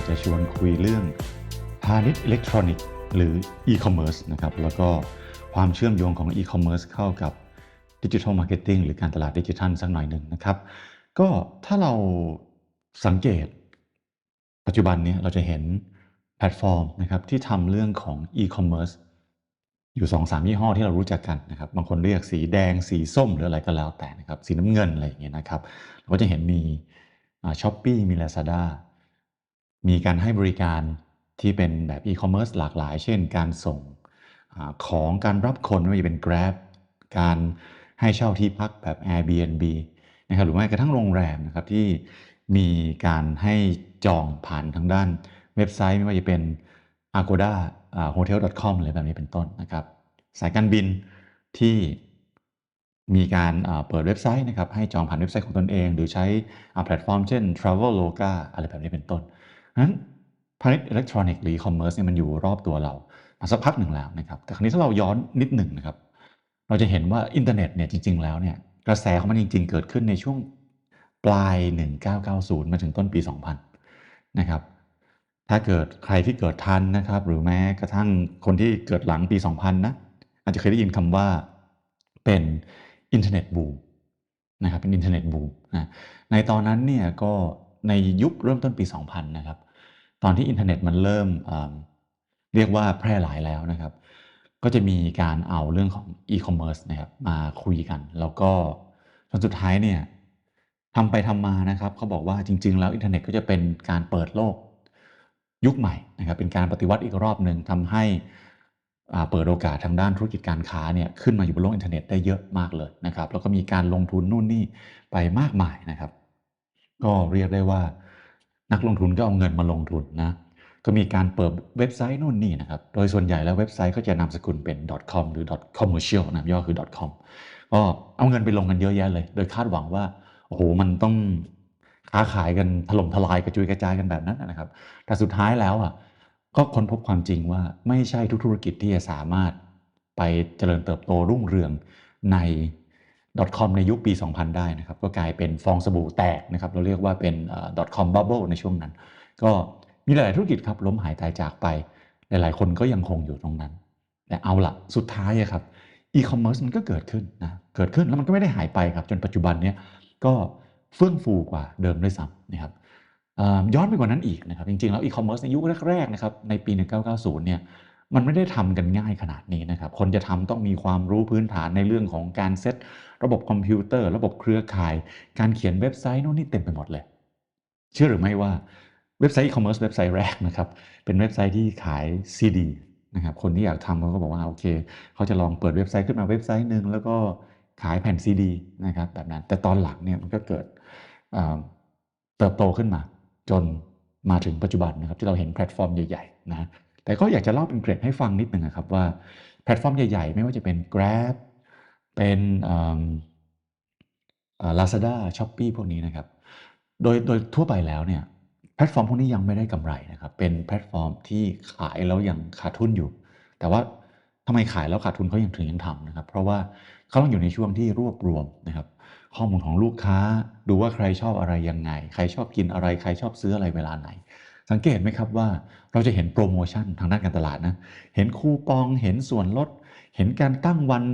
ากจะชวนคุยเรื่องพาณิชย์อิเล็กทรอนิกส์หรืออีคอมเมิร์ซนะครับแล้วก็ความเชื่อมโยงของอีคอมเมิร์ซเข้ากับดิจิทัลมาร์เก็ตติ้งหรือการตลาดดิจิทัลสักหน่อยหนึ่งนะครับ ก็ถ้าเราสังเกต ปัจจุบันนี้เราจะเห็นแพลตฟอร์มนะครับที่ทำเรื่องของอีคอมเมิร์ซอยู่2อสามยี่ห้อที่เรารู้จักกันนะครับบางคนเรียกสีแดงสีส้มหรืออะไรก็แล้วแต่นะครับสีน้ำเงินอะไรอย่างเงี้ยนะครับเราก็จะเห็นมีช้อปปี้มี Lazada มีการให้บริการที่เป็นแบบอีคอมเมิร์ซหลากหลาย เช่น การส่งอของการรับคนไม่ว่าจะเป็น Grab การให้เช่าที่พักแบบ Airbnb นะครับหรือแม้กระทั่งโรงแรมนะครับที่มีการให้จองผ่านทางด้านเว็บไซต์ไม่ว่าจะเป็น agoda hotel.com อะไรแบบนี้เป็นต้นนะครับ สายการบินที่มีการเปิดเว็บไซต์นะครับให้จองผ่านเว็บไซต์ของตนเอง หรือใช้แพลตฟอร์มเช่น Traveloka อะไรแบบนี้เป็นต้น นั้นพาณิชย์อิเล็กทรอนิกส์หรือคอมเมอร์ซเนี่ยมันอยู่รอบตัวเรามาสักพักหนึ่งแล้วนะครับแต่ครั้นี้ถ้าเราย้อนนิดหนึ่งนะครับ เราจะเห็นว่าอินเทอร์เน็ตเนี่ยจริง ๆ แล้วเนี่ยกระแสของมันจริง ๆ เกิดขึ้นในช่วงปลาย 1990 มาถึงต้นปี 2000 นะครับ ถ้าเกิดใครที่เกิดทันนะครับ หรือแม้กระทั่งคนที่เกิดหลังปี 2000 นะ อาจจะเคยได้ยินคำว่าเป็นอินเทอร์เน็ตบูมนะครับเป็นอินเทอร์เน็ตบูมนะในตอนนั้นเนี่ยก็ ในยุคเริ่มต้นปี 2000 นะครับ ตอนที่อินเทอร์เน็ตมันเริ่มเรียกว่าแพร่หลายแล้วนะครับ ก็จะมีการเอาเรื่องของอีคอมเมิร์ซนะครับมาคุยกัน แล้วก็จนสุดท้ายเนี่ยทำไปทำมานะครับเขาบอกว่าจริง ๆ แล้วอินเทอร์เน็ตก็จะเป็นการเปิดโลกยุคใหม่นะครับ เป็นการปฏิวัติอีกรอบหนึ่งทำให้เปิดโอกาสทางด้านธุรกิจการค้าเนี่ยขึ้นมาอยู่บนโลกอินเทอร์เน็ตได้เยอะมากเลยนะครับ แล้วก็มีการลงทุนนู่นนี่ไปมากมายนะครับ ก็เรียกได้ว่านักลงทุนก็เอาเงินมาลงทุนนะ ก็มีการเปิดเว็บไซต์นู่นนี่นะครับ โดยส่วนใหญ่แล้วเว็บไซต์ก็จะนามสกุลเป็น .com หรือ .commercial นะย่อคือ .com ก็เอาเงินไปลงกันเยอะแยะเลย โดยคาดหวังว่าโอ้โหมันต้องค้าขายกันถล่มทลายกระจุยกระจายกันแบบนั้นนะครับ แต่สุดท้ายแล้วอะก็ค้นพบความจริงว่าไม่ใช่ทุกธุรกิจที่จะสามารถไปเจริญเติบโตรุ่งเรืองใน .com ในยุคปี 2000 ได้นะครับก็กลายเป็นฟองสบู่แตกนะครับเราเรียกว่าเป็นเอ่อ .com bubble ในช่วงนั้น ก็มีหลายธุรกิจครับล้มหายตายจากไป หลายๆ คนก็ยังคงอยู่ตรงนั้น แต่เอาละสุดท้ายครับอีคอมเมิร์ซมันก็เกิดขึ้นนะเกิดขึ้นแล้วมันก็ไม่ได้หายไปครับจนปัจจุบันเนี้ยก็เฟื่องฟูกว่าเดิมด้วยซ้ำนะครับย้อนไปกว่านั้นอีกนะครับจริงๆแล้วอีคอมเมิร์ซในยุคแรกๆนะครับในปี 1990 เนี่ยมันไม่ได้ทำกันง่ายขนาดนี้นะครับคนจะทำต้องมีความรู้พื้นฐานในเรื่องของการเซต ระบบคอมพิวเตอร์ ระบบเครือข่าย การเขียนเว็บไซต์โน่นนี่เต็มไปหมดเลย เชื่อหรือไม่ว่าเว็บไซต์อีคอมเมิร์ซเว็บไซต์แรกนะครับเป็นเว็บไซต์ที่ขายซีดีนะครับคนที่อยากทำเขาก็บอกว่าโอเค เขาจะลองเปิดเว็บไซต์ขึ้นมาเว็บไซต์หนึ่งแล้วก็ขายแผ่นซีดีนะครับแบบนั้นแต่ตอนหลังเนี่ยมันก็เกิดเติบโตขึ้นมา จนมาถึงปัจจุบันนะครับที่เราเห็นแพลตฟอร์มใหญ่ๆนะแต่ก็อยากจะเล่าเป็นเกร็ดให้ฟังนิดหนึ่งนะครับว่าแพลตฟอร์มใหญ่ๆ ไม่ว่าจะเป็น Grab เป็นลาซาด้าช้อปปีพวกนี้นะครับ โดยโดยทั่วไปแล้วเนี่ยแพลตฟอร์มพวกนี้ยังไม่ได้กำไรนะครับ เป็นแพลตฟอร์มที่ขายแล้วยังขาดทุนอยู่ แต่ว่าทำไมขายแล้วขาดทุนเขายังถึงยังทำนะครับ เพราะว่าเขาต้องอยู่ในช่วงที่รวบรวมนะครับ ข้อมูลของลูกค้าดูว่าใครชอบอะไรยังไง ใครชอบกินอะไร ใครชอบซื้ออะไรเวลาไหน สังเกตไหมครับว่าเราจะเห็นโปรโมชั่นทางด้านการตลาดนะ เห็นคูปอง เห็นส่วนลด เห็นการตั้งวัน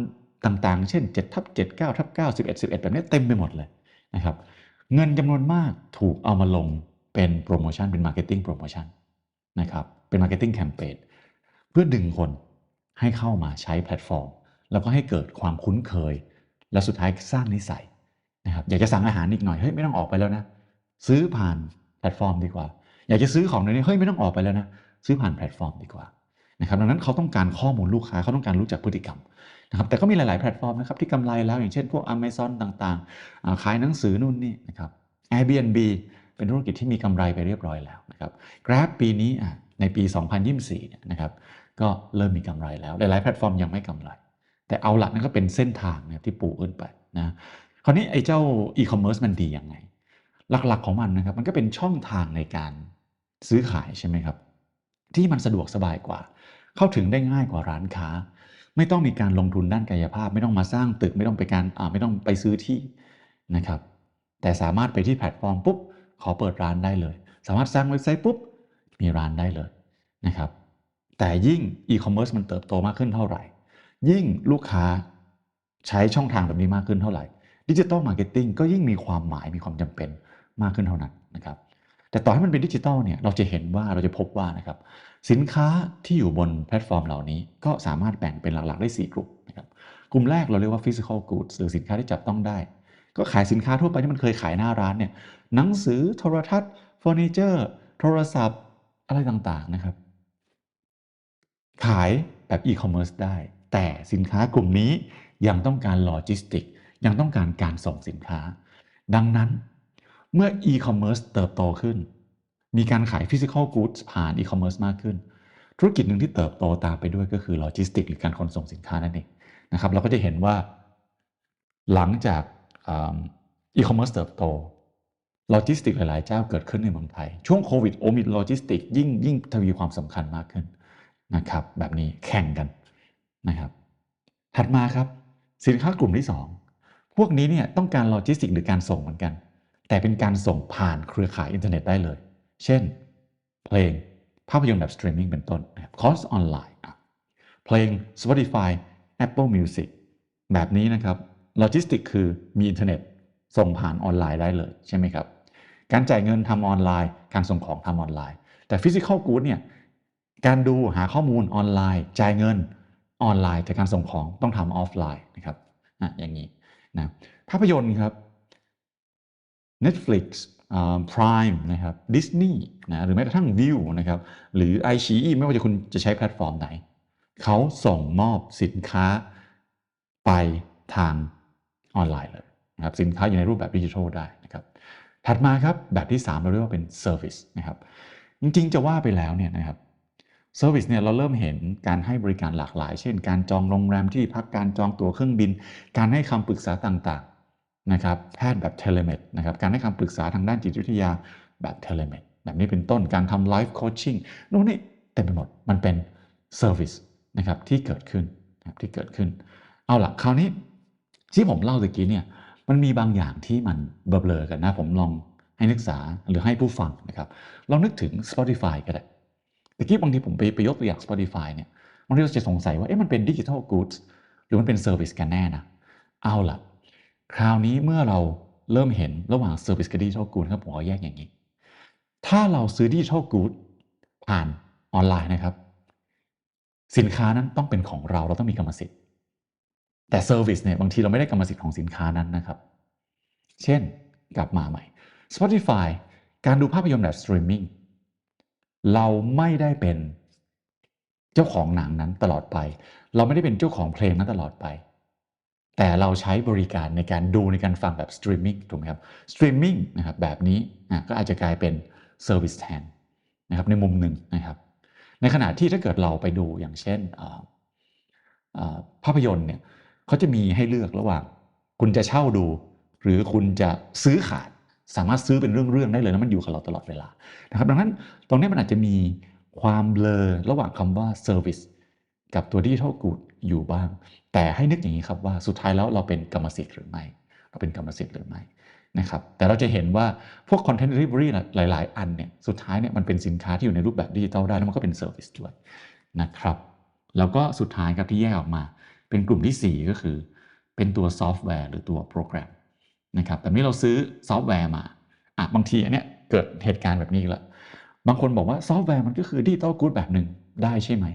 ต่างๆ เช่น7ทับ7 9ทับ9 11 11 แบบนี้เต็มไปหมดเลยนะครับเงินจำนวนมากถูกเอามาลงเป็นโปรโมชั่นเป็นมาร์เก็ตติ้งโปรโมชั่นนะครับเป็นมาร์เก็ตติ้งแคมเปญเพื่อดึงคนให้เข้ามาใช้แพลตฟอร์ม แล้วก็ให้เกิดความคุ้นเคย และสุดท้ายสร้างนิสัยนะครับอยากจะสั่งอาหารอีกหน่อยเฮ้ยไม่ต้องออกไปแล้วนะซื้อผ่านแพลตฟอร์มดีกว่า อยากจะซื้อของในนี้เฮ้ยไม่ต้องออกไปแล้วนะซื้อผ่านแพลตฟอร์มดีกว่า นะครับดังนั้นเขาต้องการข้อมูลลูกค้าเขาต้องการรู้จักพฤติกรรมนะครับแต่ก็มีหลาย ๆ แพลตฟอร์มนะครับที่กำไรแล้วอย่างเช่นพวก Amazon ต่างๆ ขายหนังสือนู่นนี่นะครับ Airbnb เป็นธุรกิจที่มีกำไรไปเรียบร้อยแล้วนะครับ Grab ปีนี้ในปี 2024เนี่ยนะครับก็เริ่มมีกำไรแล้วหลาย ๆ แพลตฟอร์มยังไม่กำไร แต่เอาหลักนั่นก็เป็นเส้นทางนะที่ปูขึ้นไปนะคราวนี้ไอ้เจ้าอีคอมเมิร์ซมันดียังไง หลัก ๆ ของมันนะครับมันก็เป็นช่องทางในการซื้อขายใช่ไหมครับที่มันสะดวกสบายกว่า เข้าถึงได้ง่ายกว่าร้านค้า ไม่ต้องมีการลงทุนด้านกายภาพ ไม่ต้องมาสร้างตึกไม่ต้องไปการไม่ต้องไปซื้อที่นะครับ แต่สามารถไปที่แพลตฟอร์มปุ๊บขอเปิดร้านได้เลย สามารถสร้างเว็บไซต์ปุ๊บมีร้านได้เลยนะครับ แต่ยิ่งอีคอมเมิร์ซมันเติบโตมากขึ้นเท่าไหร่ ยิ่งลูกค้าใช้ช่องทางแบบนี้มากขึ้นเท่าไหร่ดิจิ t a ลมาร์เก็ตติ้งก็ยิ่งมีความหมายมีความจำเป็นมากขึ้นเท่านั้นนะครับ แต่ต่อให้มันเป็นดิจิทัลเนี่ยเราจะเห็นว่าเราจะพบว่านะครับสินค้าที่อยู่บนแพลตฟอร์มเหล่านี้ ก็สามารถแบ่งเป็นหลักๆได้ 4 กลุ่มนะครับกลุ่มแรกเราเรียกว่า physical goods หรือสินค้าที่จับต้องได้ ก็ขายสินค้าทั่วไปที่มันเคยขายหน้าร้านเนี่ยหนังสือโทรทัศน์เฟอร์นิเจอร์โทรศัพท์อะไรต่างๆนะครับ ขายแบบอีคอมเมิร์ซได้ แต่สินค้ากลุ่มนี้ยังต้องการโลจิสติกยังต้องการการส่งสินค้า ดังนั้น เมื่ออีคอมเมิร์ซเติบโตขึ้น มีการขายฟิสิกอลกู๊ดผ่านอีคอมเมิร์ซมากขึ้น ธุรกิจหนึ่งที่เติบโตตามไปด้วยก็คือโลจิสติกหรือการขนส่งสินค้านั่นเองนะครับเราก็จะเห็นว่า หลังจากอีคอมเมิร์ซเติบโตโลจิสติกหลาย ๆ เจ้าเกิดขึ้นในเมืองไทย ช่วงโควิดโอมิดโลจิสติกยิ่งยิ่งทวีความสำคัญมากขึ้นนะครับ แบบนี้แข่งกันนะครับ ถัดมาครับ สินค้ากลุ่มที่ 2 พวกนี้เนี่ยต้องการโลจิสติกหรือการส่งเหมือนกัน แต่เป็นการส่งผ่านเครือข่ายอินเทอร์เน็ตได้เลย เช่น เพลงภาพยนตร์แบบสตรีมมิ่งเป็นต้นครับคอร์สออนไลน์เพลง Spotify Apple Music แบบนี้นะครับโลจิสติกคือมีอินเทอร์เน็ตส่งผ่านออนไลน์ได้เลยใช่ไหมครับ การจ่ายเงินทำออนไลน์ การส่งของทำออนไลน์ แต่ฟิสิกอลกู๊ดเนี่ยการดูหาข้อมูลออนไลน์ จ่ายเงินออนไลน์ แต่การส่งของต้องทำออฟไลน์นะครับอะอย่างนี้นะภาพยนตร์ครับ Netflix Prime นะครับ Disney นะหรือแม้กระทั่ง View นะครับหรือ i อ e ไม่ว่าจะคุณจะใช้แพลตฟอร์มไหน เขาส่งมอบสินค้าไปทางออนไลน์เลยนะครับสินค้าอยู่ในรูปแบบดิจิทัลได้นะครับถัดมาครับแบบที่ 3 เราเรียกว่าเป็น Service นะครับจริงๆ จะว่าไปแล้วเนี่ยนะครับเซอร์วิสเนี่ยเราเริ่มเห็นการให้บริการหลากหลาย เช่น การจองโรงแรมที่พักการจองตั๋วเครื่องบิน การให้คำปรึกษาต่างๆ นะครับแพทย์แบบเทเลเมดนะครับการให้คำปรึกษาทางด้านจิตวิทยาแบบเทเลเมดแบบนี้เป็นต้นการทำไลฟ์โคชชิ่งนู่นนี่เต็มไปหมดมันเป็นเซอร์วิสนะครับที่เกิดขึ้นที่เกิดขึ้น เอาล่ะคราวนี้ที่ผมเล่าตะกี้เนี่ยมันมีบางอย่างที่มันเบลอๆกันนะ ผมลองให้นักศึกษาหรือให้ผู้ฟังนะครับลองนึกถึง Spotify ก็ได้ตะกี้บางทีผมไปไปยกตัวอย่าง Spotify เนี่ยบางทีเราจะสงสัยว่าเอ๊ะมันเป็นดิจิทัลกู๊ดหรือมันเป็นเซอร์วิสกันแน่นะเอาล่ะ คราวนี้เมื่อเราเริ่มเห็นระหว่างเซอร์วิสกับดิจิทัลกู๊ดครับผมขอแยกอย่างนี้ ถ้าเราซื้อดิจิทัลกู๊ดผ่านออนไลน์นะครับ สินค้านั้นต้องเป็นของเราเราต้องมีกรรมสิทธิ์ แต่เซอร์วิสเนี่ยบางทีเราไม่ได้กรรมสิทธิ์ของสินค้านั้นนะครับ เช่นกลับมาใหม่ Spotify การดูภาพยนตร์แบบสตรีมมิ่งเราไม่ได้เป็นเจ้าของหนังนั้นตลอดไป เราไม่ได้เป็นเจ้าของเพลงนั้นตลอดไป แต่เราใช้บริการในการดูในการฟังแบบสตรีมมิ่งถูกไหมครับสตรีมมิ่งนะครับแบบนี้ก็อาจจะกลายเป็นเซอร์วิสแทนนะครับในมุมหนึ่งนะครับ ในขณะที่ถ้าเกิดเราไปดูอย่างเช่นภาพยนตร์เนี่ยเขาจะมีให้เลือกระหว่าง คุณจะเช่าดู หรือคุณจะซื้อขาดสามารถซื้อเป็นเรื่องๆได้เลยแล้วมันอยู่กับเราตลอดเวลานะครับดังนั้นตรงนี้มันอาจจะมีความเบลอระหว่างคำว่า Service กับตัวดิจิทัลกูดอยู่บ้าง แต่ให้นึกอย่างนี้ครับว่าสุดท้ายแล้วเราเป็นกรรมสิทธิ์หรือไม่ เราเป็นกรรมสิทธิ์หรือไม่นะครับแต่เราจะเห็นว่าพวก Content Delivery หลาย ๆ อันเนี่ยสุดท้ายเนี่ยมันเป็นสินค้าที่อยู่ในรูปแบบดิจิทัลได้ แล้วมันก็เป็น Service ด้วยนะครับแล้วก็สุดท้ายครับที่แยกออกมา เป็นกลุ่มที่ 4 ก็คือ เป็นตัวซอฟต์แวร์หรือตัวโปรแกรมนะครับแบบนี้เราซื้อซอฟต์แวร์มาอะบางทีอันเนี้ยเกิดเหตุการณ์แบบนี้แล้วบางคนบอกว่าซอฟต์แวร์มันก็คือดิจิตอลกู๊ดแบบหนึ่งได้ใช่ไหม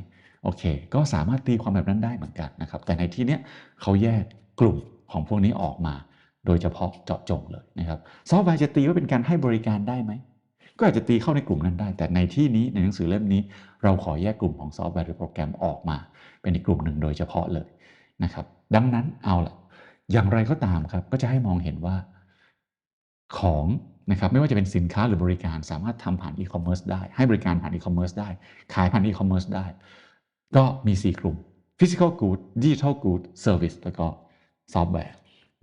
โอเค ก็สามารถตีความแบบนั้นได้เหมือนกันนะครับ แต่ในที่เนี้ยเขาแยกกลุ่มของพวกนี้ออกมา โดยเฉพาะเจาะจงเลยนะครับ ซอฟต์แวร์จะตีว่าเป็นการให้บริการได้ไหม ก็อาจจะตีเข้าในกลุ่มนั้นได้ แต่ในที่นี้ในหนังสือเล่มนี้ เราขอแยกกลุ่มของซอฟต์แวร์หรือโปรแกรมออกมา เป็นอีกกลุ่มหนึ่งโดยเฉพาะเลยนะครับ ดังนั้นเอาละอย่างไรก็ตามครับ ก็จะให้มองเห็นว่าของนะครับไม่ว่าจะเป็นสินค้าหรือบริการสามารถทำผ่านอีคอมเมิร์ซได้ ให้บริการผ่านอีคอมเมิร์ซได้ ขายผ่านอีคอมเมิร์ซได้ ก็มี 4 กลุ่ม Physical Good Digital Good Service แล้วก็ซอฟต์แวร์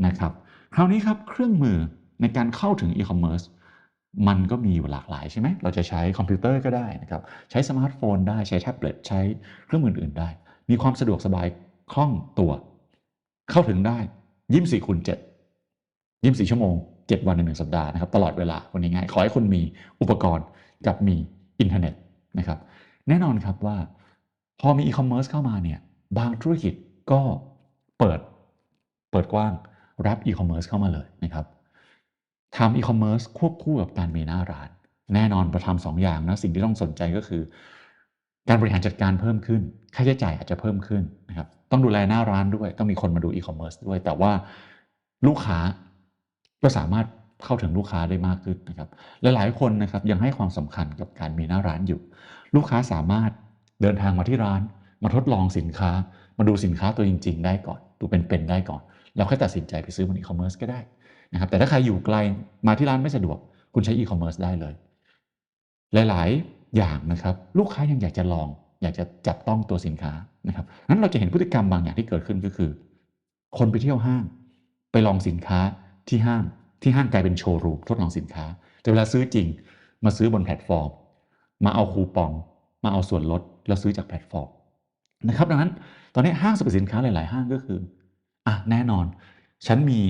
นะครับ คราวนี้ครับเครื่องมือในการเข้าถึงอีคอมเมิร์ซมันก็มีอยู่หลากหลายใช่ไหม เราจะใช้คอมพิวเตอร์ก็ได้นะครับ ใช้สมาร์ทโฟนได้ใช้แท็บเล็ตใช้เครื่องมืออื่นได้ มีความสะดวกสบายคล่องตัว เข้าถึงได้ยี่สิบสี่คูณเจ็ดยี่สิบสี่ชั่วโมง7วันในหนึ่งสัปดาห์นะครับ ตลอดเวลาคนง่ายๆขอให้คุณมีอุปกรณ์กับมีอินเทอร์เน็ตนะครับ แน่นอนครับว่า พอมีอีคอมเมิร์ซเข้ามาเนี่ยบางธุรกิจก็เปิดเปิดกว้างรับอีคอมเมิร์ซเข้ามาเลยนะครับทำอีคอมเมิร์ซควบคู่กับการมีหน้าร้าน แน่นอนประทำสองอย่างนะสิ่งที่ต้องสนใจก็คือ การบริหารจัดการเพิ่มขึ้น ค่าใช้จ่ายอาจจะเพิ่มขึ้นนะครับต้องดูแลหน้าร้านด้วยต้องมีคนมาดูอีคอมเมิร์ซด้วย แต่ว่าลูกค้าก็สามารถเข้าถึงลูกค้าได้มากขึ้นนะครับและหลายคนนะครับยังให้ความสำคัญกับการมีหน้าร้านอยู่ ลูกค้าสามารถ เดินทางมาที่ร้าน มาทดลองสินค้า มาดูสินค้าตัวจริง ๆ ได้ก่อน ดูเป็นๆได้ก่อน แล้วค่อยตัดสินใจไปซื้อบนอีคอมเมิร์ซก็ได้นะครับแต่ถ้าใครอยู่ไกลมาที่ร้านไม่สะดวก คุณใช้อีคอมเมิร์ซได้เลย หลายๆ อย่างนะครับ ลูกค้ายังอยากจะลอง อยากจะจับต้องตัวสินค้านะครับนั้นเราจะเห็นพฤติกรรมบางอย่างที่เกิดขึ้นก็คือ คนไปเที่ยวห้าง ไปลองสินค้าที่ห้างที่ห้างกลายเป็นโชว์รูมทดลองสินค้า แต่เวลาซื้อจริง มาซื้อบนแพลตฟอร์ม มาเอาคูปอง มาเอาส่วนลดแล้วซื้อจากแพลตฟอร์มนะครับดังนั้นตอนนี้ห้างสรรพสินค้าหลาย ๆ ห้างก็คืออะแน่นอน ฉันมี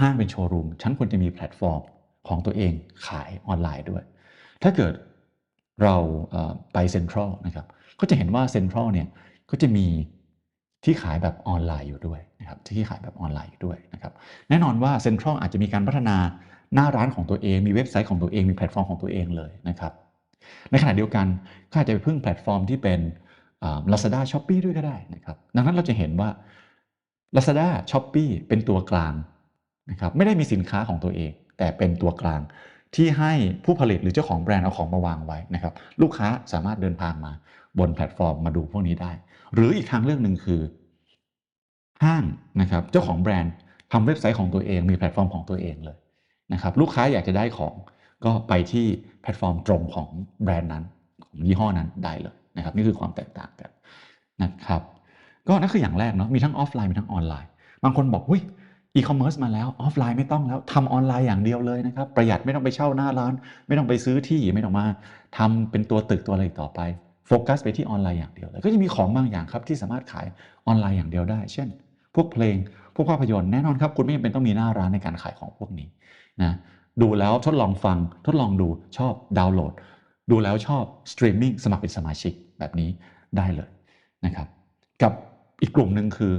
ห้างเป็นโชว์รูมฉันควรจะมีแพลตฟอร์มของตัวเองขายออนไลน์ด้วย ถ้าเกิดเราไปเซ็นทรัลนะครับก็จะเห็นว่าเซ็นทรัลเนี่ยก็จะมีที่ขายแบบออนไลน์อยู่ด้วยนะครับที่ขายแบบออนไลน์อยู่ด้วยนะครับแน่นอนว่าเซ็นทรัลอาจจะมีการพัฒนาหน้าร้านของตัวเอง มีเว็บไซต์ของตัวเองมีแพลตฟอร์มของตัวเองเลยนะครับ ในขณะเดียวกันก็อาจจะไปพึ่งแพลตฟอร์มที่เป็นลาซาด้าช้อปปีด้วยก็ได้นะครับดังนั้นเราจะเห็นว่า Lazada s h o p e e เป็นตัวกลางนะครับไม่ได้มีสินค้าของตัวเอง แต่เป็นตัวกลางที่ให้ผู้ผลิตหรือเจ้าของแบรนด์เอาของมาวางไว้นะครับลูกค้าสามารถเดินทางมาบนแพลตฟอร์มมาดูพวกนี้ได้ หรืออีกทางเรื่องหนึ่งคือ ห้างนะครับเจ้าของแบรนด์ทำเว็บไซต์ของตัวเองมีแพลตฟอร์มของตัวเองเลยนะครับลูกค้าอยากจะได้ของ ก็ไปที่แพลตฟอร์มตรงของแบรนด์นั้นของยี่ห้อนั้นได้เลยนะครับนี่คือความแตกต่างกันนะครับก็นั่นคืออย่างแรกเนาะมีทั้งออฟไลน์มีทั้งออนไลน์ บางคนบอกอุ้ยอีคอมเมิร์ซมาแล้วออฟไลน์ไม่ต้องแล้วทำออนไลน์อย่างเดียวเลยนะครับประหยัดไม่ต้องไปเช่าหน้าร้าน ไม่ต้องไปซื้อที่ไม่ต้องมาทำเป็นตัวตึกตัวอะไรต่อไปโฟกัสไปที่ออนไลน์อย่างเดียวเลยก็จะมีของบางอย่างครับที่สามารถขายออนไลน์อย่างเดียวได้ เช่น พวกเพลงพวกภาพยนตร์แน่นอนครับคุณไม่จำเป็นต้องมีหน้าร้านในการขายของพวกนี้นะ ดูแล้วทดลองฟัง ทดลองดูชอบดาวน์โหลด ดูแล้วชอบสตรีมมิ่งสมัครเป็นสมาชิกแบบนี้ได้เลยนะครับกับอีกกลุ่มหนึ่งคือ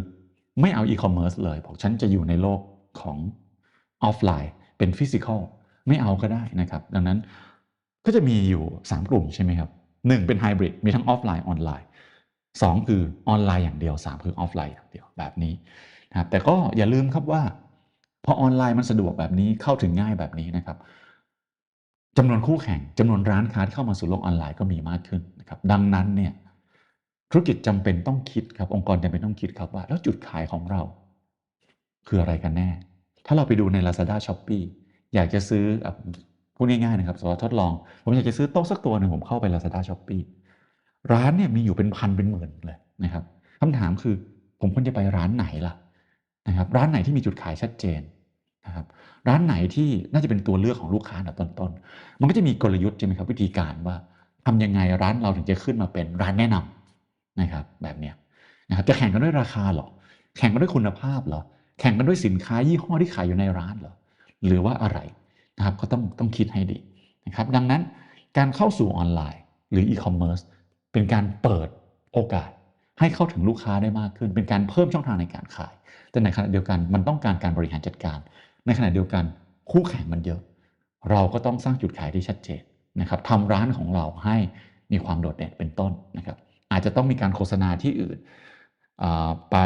ไม่เอาอีคอมเมิร์ซเลยบอกฉันจะอยู่ในโลกของออฟไลน์เป็นฟิสิกอลไม่เอาก็ได้นะครับ ดังนั้นก็จะมีอยู่ 3 กลุ่มใช่ไหมครับหนึ่งเป็นไฮบริดมีทั้งออฟไลน์ออนไลน์สองคือออนไลน์อย่างเดียว 3 คือออฟไลน์อย่างเดียวแบบนี้นะครับแต่ก็อย่าลืมครับว่า พอออนไลน์มันสะดวกแบบนี้เข้าถึงง่ายแบบนี้นะครับจำนวนคู่แข่งจำนวนร้านค้าที่เข้ามาสู่โลกออนไลน์ก็มีมากขึ้นนะครับดังนั้นเนี่ยธุรกิจจำเป็นต้องคิดครับองค์กรจำเป็นต้องคิดครับว่า แล้วจุดขายของเรา คืออะไรกันแน่ ถ้าเราไปดูใน Lazada s h o p e e อยากจะซื้อพูดง่ายๆนะครับสำหรับทดลอง ผมอยากจะซื้อโต๊ะสักตัวหนึ่งผมเข้าไป Lazada s h o p e e ร้านเนี่ยมีอยู่เป็นพันเป็นหมื่นเลยนะครับคำถามคือผมควรจะไปร้านไหนล่ะ นะครับร้านไหนที่มีจุดขายชัดเจนนะครับร้านไหนที่น่าจะเป็นตัวเลือกของลูกค้าอันดับต้นๆมันก็จะมีกลยุทธ์ใช่ไหมครับวิธีการว่าทำยังไงร้านเราถึงจะขึ้นมาเป็นร้านแนะนำนะครับแบบเนี้ยนะครับจะแข่งกันด้วยราคาหรอแข่งกันด้วยคุณภาพเหรอแข่งกันด้วยสินค้ายี่ห้อที่ขายอยู่ในร้านเหรอหรือว่าอะไรนะครับก็ต้องต้องคิดให้ดีนะครับดังนั้นการเข้าสู่ออนไลน์หรืออีคอมเมิร์ซเป็นการเปิดโอกาส ให้เข้าถึงลูกค้าได้มากขึ้น เป็นการเพิ่มช่องทางในการขาย แต่ในขณะเดียวกันมันต้องการการบริหารจัดการ ในขณะเดียวกันคู่แข่งมันเยอะ เราก็ต้องสร้างจุดขายที่ชัดเจนนะครับทำร้านของเราให้มีความโดดเด่นเป็นต้นนะครับอาจจะต้องมีการโฆษณาที่อื่นไป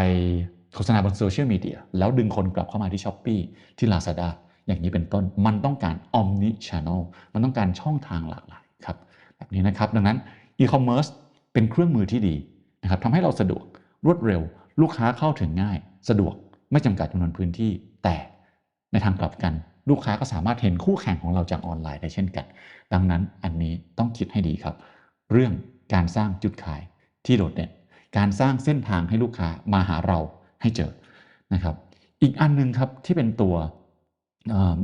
โฆษณาบนโซเชียลมีเดียแล้วดึงคนกลับเข้ามาที่ s h อ p e e ที่ Lazada อย่างนี้เป็นต้นมันต้องการ Omni Channel มันต้องการช่องทางหลากหลายครับแบบนี้นะครับ ดังนั้น e-commerce เป็นเครื่องมือที่ดี นะครับทำให้เราสะดวกรวดเร็ว ลูกค้าเข้าถึงง่าย สะดวกไม่จำกัดจำนวนพื้นที่ แต่ในทางกลับกัน ลูกค้าก็สามารถเห็นคู่แข่งของเราจากออนไลน์ได้เช่นกัน ดังนั้นอันนี้ต้องคิดให้ดีครับ เรื่องการสร้างจุดขายที่โดดเด่นการสร้างเส้นทางให้ลูกค้ามาหาเราให้เจอนะครับ อีกอันนึงครับที่เป็นตัว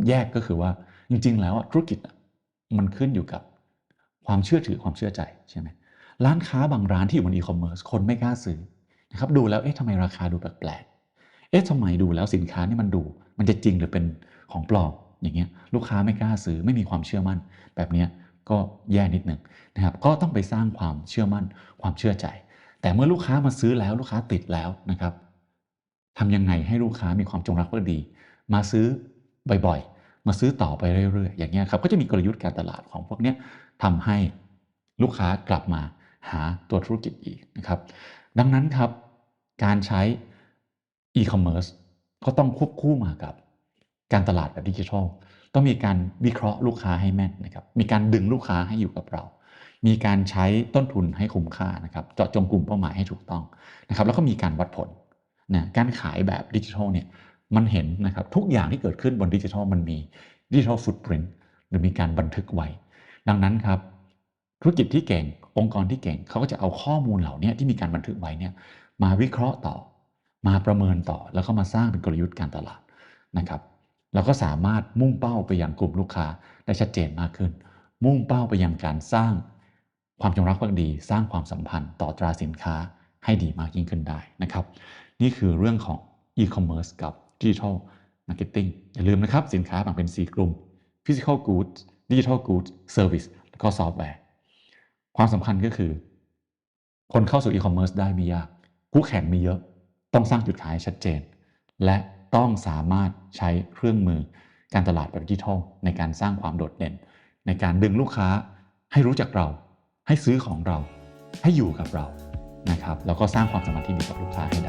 แยกก็คือว่าจริง ๆ แล้วธุรกิจมันขึ้นอยู่กับความเชื่อถือความเชื่อใจใช่ไหม ร้านค้าบางร้านที่อยู่บนอีคอมเมิร์ซคนไม่กล้าซื้อนะครับดูแล้วเอ๊ะทำไมราคาดูแปลกๆเอ๊ะทำไมดูแล้วสินค้านี่มันดู มันจะจริงหรือเป็นของปลอมอย่างเงี้ยลูกค้าไม่กล้าซื้อไม่มีความเชื่อมั่น แบบเนี้ยก็แย่นิดหนึ่งนะครับก็ต้องไปสร้างความเชื่อมั่น ความเชื่อใจ แต่เมื่อลูกค้ามาซื้อแล้วลูกค้าติดแล้วนะครับทำยังไงให้ลูกค้ามีความจงรักภักดี มาซื้อบ่อยๆ มาซื้อต่อไปเรื่อยๆ อย่างเงี้ยครับก็จะมีกลยุทธ์การตลาดของพวกเนี้ยทำให้ลูกค้ากลับมา หาตัวธุรกิจอีกนะครับดังนั้นครับการใช้ e-commerce ก็ต้องควบคู่มากับการตลาดแบบดิจิทัลต้องมีการวิเคราะห์ลูกค้าให้แม่นนะครับมีการดึงลูกค้าให้อยู่กับเรา มีการใช้ต้นทุนให้คุ้มค่านะครับเจาะจงกลุ่มเป้าหมายให้ถูกต้องนะครับแล้วก็มีการวัดผลนะการขายแบบดิจิทัลเนี่ยมันเห็นนะครับทุกอย่างที่เกิดขึ้นบนดิจิทัลมันมีดิจิทัลฟุตปรินต์หรือมีการบันทึกไว้ ดังนั้นครับ ธุรกิจที่เก่ง องค์กรที่เก่งเขาก็จะเอาข้อมูลเหล่านี้ที่มีการบันทึกไว้เนี่ยมาวิเคราะห์ต่อ มาประเมินต่อ แล้วก็มาสร้างเป็นกลยุทธ์การตลาดนะครับเราก็สามารถมุ่งเป้าไปยังกลุ่มลูกค้าได้ชัดเจนมากขึ้น มุ่งเป้าไปยังการสร้างความจงรักภักดี สร้างความสัมพันธ์ต่อตราสินค้าให้ดีมากยิ่งขึ้นได้นะครับ นี่คือเรื่องของ e-commerce กับ digital marketing อย่าลืมนะครับ สินค้าแบ่งเป็น 4 กลุ่ม physical goods digital goods service แล้วก็ software ความสำคัญก็คือ คนเข้าสู่ e-commerce ได้ไม่ยากคู่แข่งมีเยอะ ต้องสร้างจุดขายชัดเจน และต้องสามารถใช้เครื่องมือการตลาดแบบดิจิทัลในการสร้างความโดดเด่น ในการดึงลูกค้าให้รู้จักเรา ให้ซื้อของเรา ให้อยู่กับเรานะครับแล้วก็สร้างความสัมพันธ์ที่ดีกับลูกค้าให้